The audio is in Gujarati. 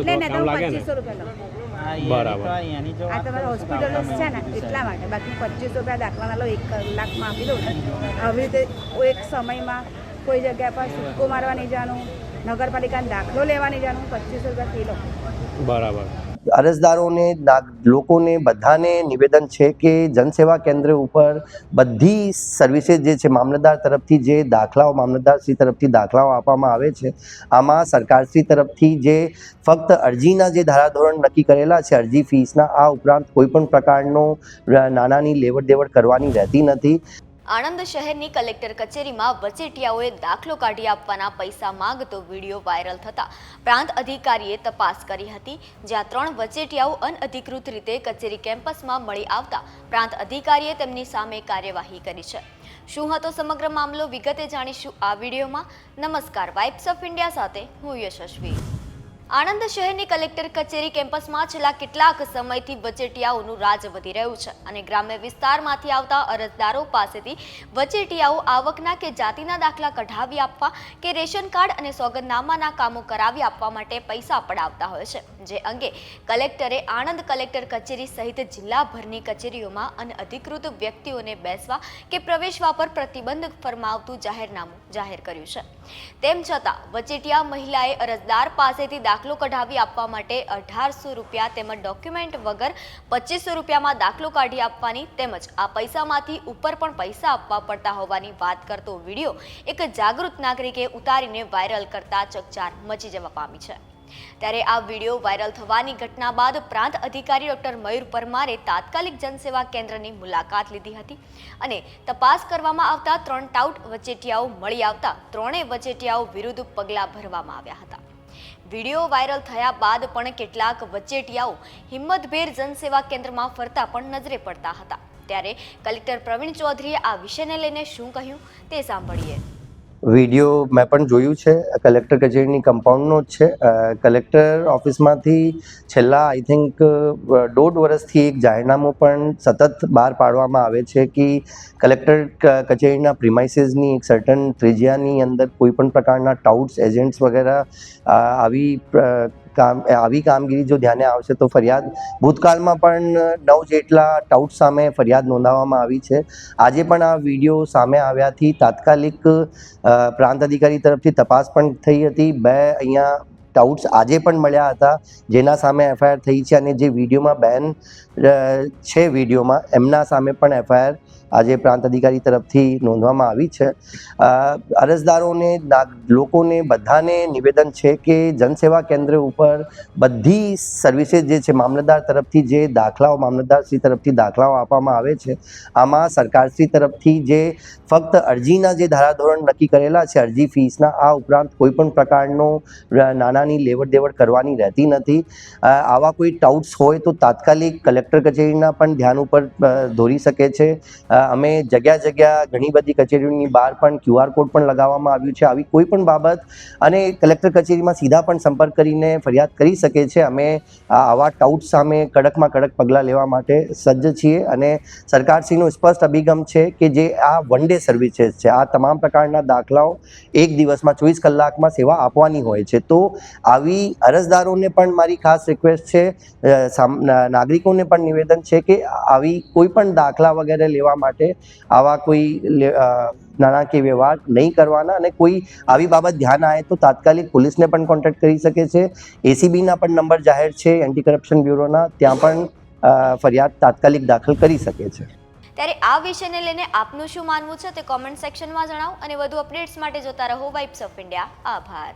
એટલે ને તો પચીસો રૂપિયા લો બરાબર. આ તમારે હોસ્પિટલ છે ને એટલા માટે. બાકી પચીસો રૂપિયા દાખલાના લો એક કલાકમાં આપી દઉં આવી રીતે એક સમયમાં કોઈ જગ્યા પર સિક્કો મારવા નહીં જવાનું નગરપાલિકાને દાખલો લેવા નહીં જવાનું પચીસો રૂપિયા કિલો. બરાબર. અરજદારોને લોકોને બધાને નિવેદન છે કે જનસેવા કેન્દ્ર ઉપર બધી સર્વિસીસ જે છે મામલતદાર તરફથી જે દાખલાઓ, મામલતદારશ્રી તરફથી દાખલાઓ આપવામાં આવે છે, આમાં સરકારશ્રી તરફથી જે ફક્ત અરજીના જે ધારાધોરણ નક્કી કરેલા છે, અરજી ફીસના, આ ઉપરાંત કોઈપણ પ્રકારનો નાનાની લેવડ દેવડ કરવાની રહેતી નથી. આણંદ શહેરની કલેક્ટર કચેરીમાં વચેટિયાઓએ દાખલો કાઢી આપવાના પૈસા માંગતો વીડિયો વાયરલ થતા પ્રાંત અધિકારીએ તપાસ કરી હતી, જ્યાં ત્રણ વચેટિયાઓ અનઅધિકૃત રીતે કચેરી કેમ્પસમાં મળી આવતા પ્રાંત અધિકારીએ તેમની સામે કાર્યવાહી કરી છે. શું હતો સમગ્ર મામલો વિગતે જાણીશું આ વિડીયોમાં. નમસ્કાર, વાઇબ્સ ઓફ ઇન્ડિયા સાથે હું યશસ્વી. આણંદ શહેરની કલેક્ટર કચેરી કેમ્પસમાં છેલ્લા કેટલાક સમયથી વચેટિયાઓનું રાજ વધી રહ્યું છે અને ગ્રામ્ય વિસ્તારમાંથી આવતા અરજદારો પાસેથી વચેટિયાઓ આવકના કે જાતિના દાખલા કઢાવી આપવા કે રેશન કાર્ડ અને સોગંદનામાના કામો કરાવી આપવા માટે પૈસા પડાવતા હોય છે. જે અંગે કલેક્ટરે આણંદ કલેક્ટર કચેરી સહિત જિલ્લાભરની કચેરીઓમાં અનઅધિકૃત વ્યક્તિઓને બેસવા કે પ્રવેશવા પર પ્રતિબંધ ફરમાવતું જાહેરનામું જાહેર કર્યું છે. તેમ છતાં, વચેટિયા મહિલાએ અરજદાર પાસેથી દાખલો કઢાવી આપવા માટે અઢારસો રૂપિયા તેમજ ડોક્યુમેન્ટ વગર પચીસો રૂપિયામાં દાખલો કાઢી આપવાની તેમજ આ પૈસામાંથી ઉપર પણ પૈસા આપવા પડતા હોવાની વાત કરતો વીડિયો એક જાગૃત નાગરિકે ઉતારીને વાયરલ કરતા ચકચાર મચી જવા પામી છે. ત્યારે આ વીડિયો વાયરલ થવાની ઘટના બાદ પ્રાંત અધિકારી ડોક્ટર મયુર પરમારે તાત્કાલિક જનસેવા કેન્દ્રની મુલાકાત લીધી હતી અને તપાસ કરવામાં આવતા ત્રણ ટાઉટ વચેટિયાઓ મળી આવતા ત્રણેય વચેટિયાઓ વિરુદ્ધ પગલાં ભરવામાં આવ્યા હતા. વીડિયો વાયરલ થયા બાદ પણ કેટલાક વચેટિયાઓ હિંમતભેર જનસેવા કેન્દ્રમાં ફરતા પણ નજરે પડતા હતા. ત્યારે કલેક્ટર પ્રવીણ ચૌધરીએ આ વિષયને લઈને શું કહ્યું તે સાંભળીએ. વીડિયો મેં પણ જોયું છે. કલેક્ટર કચેરીની કમ્પાઉન્ડનો જ છે. કલેક્ટર ઓફિસમાંથી છેલ્લા આઈ થિંક દોઢ વર્ષથી એક જાહેરનામું પણ સતત બહાર પાડવામાં આવે છે કે કલેક્ટર કચેરીના પ્રિમાઇસીસની એક સર્ટન ત્રિજ્યાની અંદર કોઈ પણ પ્રકારના ટાઉટ્સ એજન્ટ્સ વગેરે આવી કામ આવી કામગીરી જો ધ્યાને આવશે તો ફરિયાદ, ભૂતકાળમાં પણ નવ જેટલા ટાઉટ સામે ફરિયાદ નોંધાવવામાં આવી છે. આજે પણ આ વીડિયો સામે આવ્યાથી તાત્કાલિક પ્રાંત અધિકારી તરફથી તપાસ પણ થઈ હતી. બે અહીંયા ટાઉટ્સ આજે પણ મળ્યા હતા જેના સામે એફઆઈઆર થઈ છે અને જે વિડીયોમાં બેન છે વિડીયોમાં એમના સામે પણ એફઆઈઆર આજે પ્રાંત અધિકારી તરફથી નોંધવામાં આવી છે. અરજદારોને લોકોને બધાને નિવેદન છે કે જનસેવા કેન્દ્ર ઉપર બધી સર્વિસીસ જે છે મામલતદાર તરફથી જે દાખલાઓ મામલતદારશ્રી તરફથી દાખલાઓ આપવામાં આવે છે આમાં સરકારશ્રી તરફથી જે ફક્ત અરજીના જે ધારાધોરણ નક્કી કરેલા છે અરજી ફીસના આ ઉપરાંત કોઈપણ પ્રકારનો અ, નાનાની લેવડ દેવડ કરવાની રહેતી નથી. આવા કોઈ ટાઉટ્સ હોય તો તાત્કાલિક કલેક્ટર કચેરીના પણ ધ્યાન ઉપર દોરી શકે છે. અમે જગ્યા જગ્યા ઘણી બધી કચેરીઓની બહાર પણ ક્યુઆર કોડ પણ લગાવવામાં આવ્યું છે. આવી કોઈ પણ બાબત અને કલેક્ટર કચેરીમાં સીધા પણ સંપર્ક કરીને ફરિયાદ કરી શકે છે. અમે આવા ટાઉટ સામે કડકમાં કડક પગલાં લેવા માટે સજ્જ છીએ અને સરકારશ્રીનો સ્પષ્ટ અભિગમ છે કે જે આ વન ડે સર્વિસીસ છે. આ તમામ પ્રકારના દાખલાઓ એક દિવસમાં ચોવીસ કલાકમાં સેવા આપવાની હોય છે. તો આવી અરજદારોને પણ મારી ખાસ રિક્વેસ્ટ છે નાગરિકોને પણ નિવેદન છે કે આવી કોઈ પણ દાખલા વગેરે લેવા માટે આવા કોઈ નાણાકીય વ્યવહાર નહીં કરવાના અને કોઈ આવી બાબત ધ્યાન આવે તો તાત્કાલિક પોલીસને પણ કોન્ટેક્ટ કરી શકે છે. એસીબીના પણ નંબર જાહેર છે એન્ટી કરપ્શન બ્યુરોના ત્યાં પણ ફરિયાદ તાત્કાલિક દાખલ કરી શકે છે. ત્યારે આ વિષયને લઈને આપનું શું માનવું છે તે કોમેન્ટ સેક્શનમાં જણાવો અને વધુ અપડેટ્સ માટે જોતા રહો વાઇબ્સ ઓફ ઇન્ડિયા આભાર.